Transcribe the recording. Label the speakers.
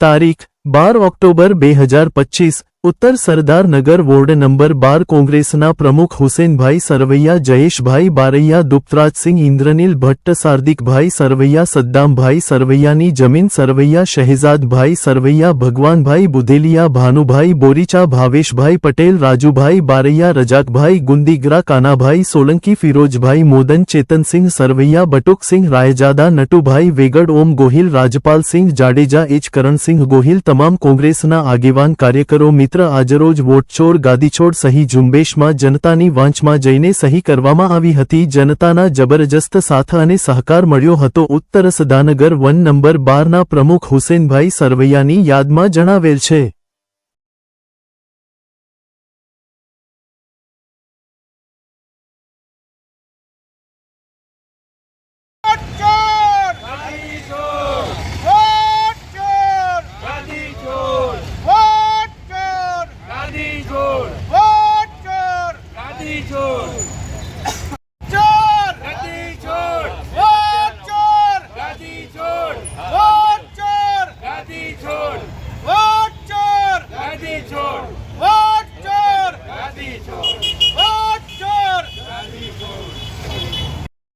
Speaker 1: તારીખ બાર ઓક્ટોબર બે હજાર પચીસ ઉત્તર સરદાર નગર વોર્ડ નંબર બાર કોંગ્રેસના પ્રમુખ હુસેનભાઈ સરવૈયા જયેશભાઈ બારૈયા દુપ્તરાજસિંહ ઇન્દ્રનીલ ભટ્ટ સાર્દિકભાઈ સરવૈયા સદ્દામભાઈ સરવૈયાની જમીન સરવૈયા શહેજાદભાઈ સરવૈયા ભગવાનભાઈ બુધેલિયા ભાનુભાઈ બોરીચા ભાવેશભાઈ પટેલ રાજુભાઈ બારૈયા રજાકભાઈ ગુંદીગરા કાનાભાઈ સોલંકી ફિરોજભાઈ મોદન ચેતનસિંહ સરવૈયા બટુકસિંહ રાયજાદા નટુભાઈ વેગડ ઓમ ગોહિલ રાજપાલસિંહ જાડેજા એચ કરણસિંહ ગોહિલ તમામ કોંગ્રેસના આગેવાન કાર્યકરો મિત્ર આજરોજ વોટચોર ગાદીછોડ સહી ઝુંબેશમાં જનતાની વાંચમાં જઈને સહી કરવામાં આવી હતી. જનતાના જબરજસ્ત સાથ અને સહકાર મળ્યો હતો. ઉત્તર સદાનગર વન નંબર બારના પ્રમુખ હુસેનભાઈ સરવૈયાની યાદમાં જણાવેલ છે.
Speaker 2: Let's go!